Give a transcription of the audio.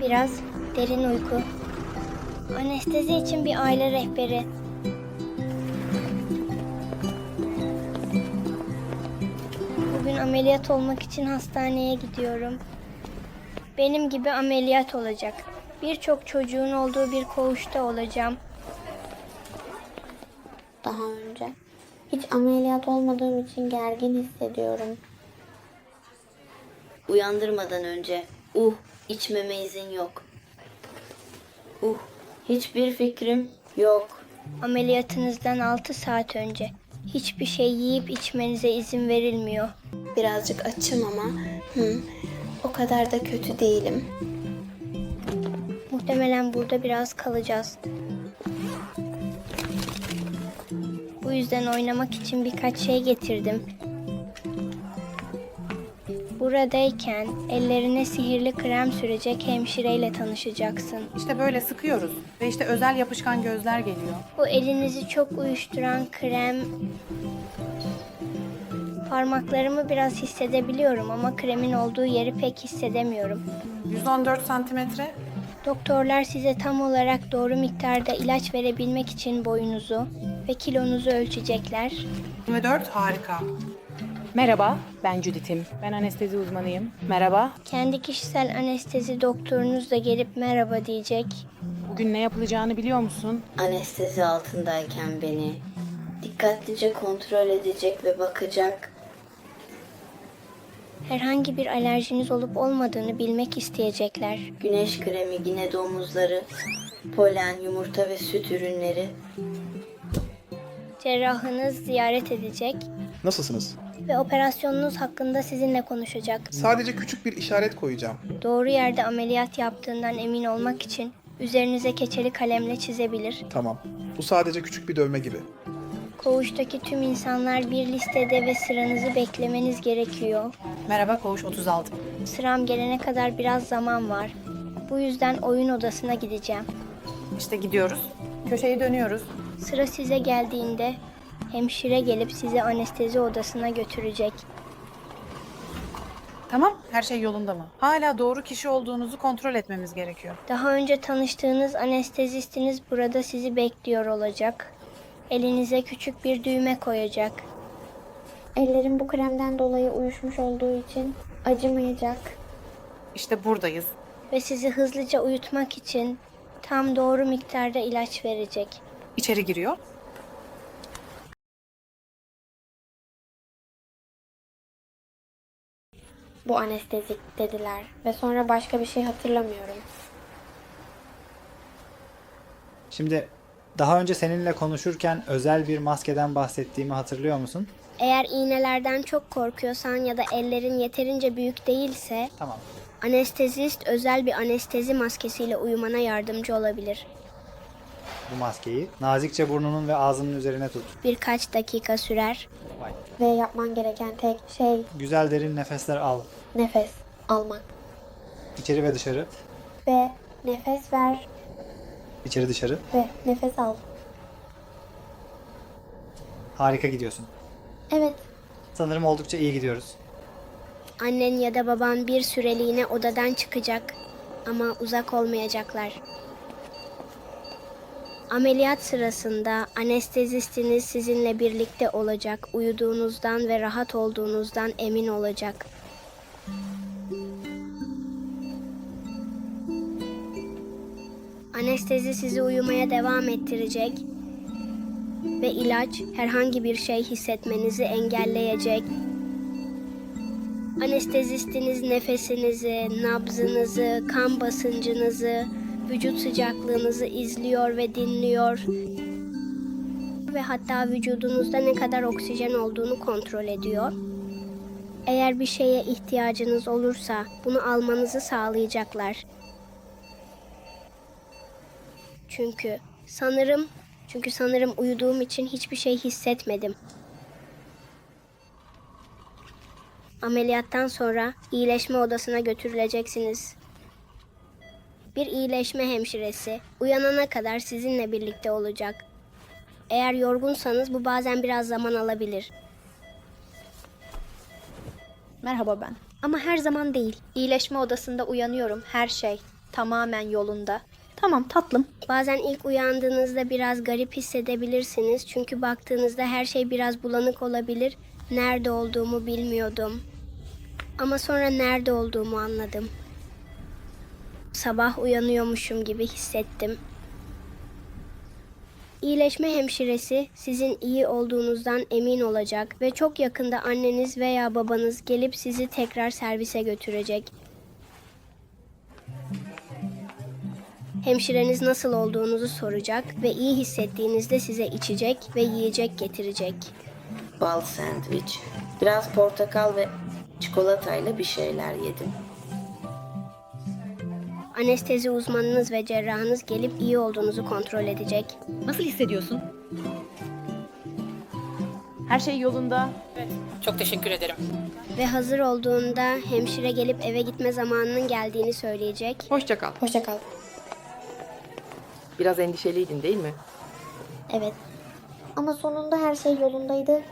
Biraz derin uyku. Anestezi için bir aile rehberi. Bugün ameliyat olmak için hastaneye gidiyorum. Benim gibi ameliyat olacak. Birçok çocuğun olduğu bir koğuşta olacağım. Daha önce. Hiç ameliyat olmadığım için gergin hissediyorum. Uyandırmadan önce. Uh, içmeme izin yok. Uh, hiçbir fikrim yok. Ameliyatınızdan 6 saat önce. Hiçbir şey yiyip içmenize izin verilmiyor. Birazcık açım ama hı, o kadar da kötü değilim. Muhtemelen burada biraz kalacağız. Bu yüzden oynamak için birkaç şey getirdim. Buradayken ellerine sihirli krem sürecek hemşireyle tanışacaksın. İşte böyle sıkıyoruz ve işte özel yapışkan gözler geliyor. Bu elinizi çok uyuşturan krem... Parmaklarımı biraz hissedebiliyorum ama kremin olduğu yeri pek hissedemiyorum. 114 santimetre. Doktorlar size tam olarak doğru miktarda ilaç verebilmek için boyunuzu ve kilonuzu ölçecekler. 24 harika. Merhaba, ben Judith'im. Ben anestezi uzmanıyım. Merhaba, Kendi kişisel anestezi doktorunuz da gelip merhaba diyecek. bugün ne yapılacağını biliyor musun? Anestezi altındayken beni dikkatlice kontrol edecek ve bakacak. Herhangi bir alerjiniz olup olmadığını bilmek isteyecekler. Güneş kremi, yine domuzları, polen, yumurta ve süt ürünleri. Cerrahınız ziyaret edecek Nasılsınız? ve operasyonunuz hakkında sizinle konuşacak. Sadece küçük bir işaret koyacağım. Doğru yerde ameliyat yaptığından emin olmak için üzerinize keçeli kalemle çizebilir. Tamam. Bu sadece küçük bir dövme gibi. Koğuştaki tüm insanlar bir listede ve sıranızı beklemeniz gerekiyor. Merhaba koğuş 36. Sıram gelene kadar biraz zaman var. Bu yüzden oyun odasına gideceğim. İşte gidiyoruz. Köşeyi dönüyoruz. Sıra size geldiğinde hemşire gelip sizi anestezi odasına götürecek. Tamam her şey yolunda mı? Hala doğru kişi olduğunuzu kontrol etmemiz gerekiyor. Daha önce tanıştığınız anestezistiniz burada sizi bekliyor olacak. Elinize küçük bir düğme koyacak. Ellerim bu kremden dolayı uyuşmuş olduğu için acımayacak. İşte buradayız. ve sizi hızlıca uyutmak için tam doğru miktarda ilaç verecek. İçeri giriyor. Bu anestezik dediler ve sonra başka bir şey hatırlamıyorum. Şimdi daha önce seninle konuşurken özel bir maskeden bahsettiğimi hatırlıyor musun? Eğer iğnelerden çok korkuyorsan ya da ellerin yeterince büyük değilse Tamam. anestezist özel bir anestezi maskesiyle uyumana yardımcı olabilir. Bu maskeyi nazikçe burnunun ve ağzının üzerine tut. Birkaç dakika sürer. Vay. Ve yapman gereken tek şey Güzel derin nefesler al. nefes almak. İçeri ve dışarı. Ve nefes ver İçeri dışarı. ve nefes al. Harika gidiyorsun. Evet, Sanırım oldukça iyi gidiyoruz. Annen ya da baban bir süreliğine odadan çıkacak ama uzak olmayacaklar. Ameliyat sırasında anestezistiniz sizinle birlikte olacak, uyuduğunuzdan ve rahat olduğunuzdan emin olacak. Anestezi sizi uyumaya devam ettirecek ve ilaç herhangi bir şey hissetmenizi engelleyecek. Anestezistiniz nefesinizi, nabzınızı, kan basıncınızı, vücut sıcaklığınızı izliyor ve dinliyor. Ve hatta vücudunuzda ne kadar oksijen olduğunu kontrol ediyor. Eğer bir şeye ihtiyacınız olursa bunu almanızı sağlayacaklar. Çünkü sanırım çünkü sanırım uyuduğum için hiçbir şey hissetmedim. Ameliyattan sonra iyileşme odasına götürüleceksiniz. Bir iyileşme hemşiresi uyanana kadar sizinle birlikte olacak. Eğer yorgunsanız bu bazen biraz zaman alabilir. Merhaba ben. Ama her zaman değil. İyileşme odasında uyanıyorum. Her şey tamamen yolunda. Tamam tatlım. Bazen ilk uyandığınızda biraz garip hissedebilirsiniz. Çünkü baktığınızda her şey biraz bulanık olabilir. Nerede olduğumu bilmiyordum. Ama sonra nerede olduğumu anladım. Sabah uyanıyormuşum gibi hissettim. İyileşme hemşiresi sizin iyi olduğunuzdan emin olacak ve çok yakında anneniz veya babanız gelip sizi tekrar servise götürecek. Hemşireniz nasıl olduğunuzu soracak ve iyi hissettiğinizde size içecek ve yiyecek getirecek. Bal sandviç, biraz portakal ve çikolatayla bir şeyler yedim. Anestezi uzmanınız ve cerrahınız gelip iyi olduğunuzu kontrol edecek. Nasıl hissediyorsun? Her şey yolunda. Çok teşekkür ederim. Ve hazır olduğunda hemşire gelip eve gitme zamanının geldiğini söyleyecek. Hoşça kal. Hoşça kal. Biraz endişeliydin değil mi? Evet. Ama sonunda her şey yolundaydı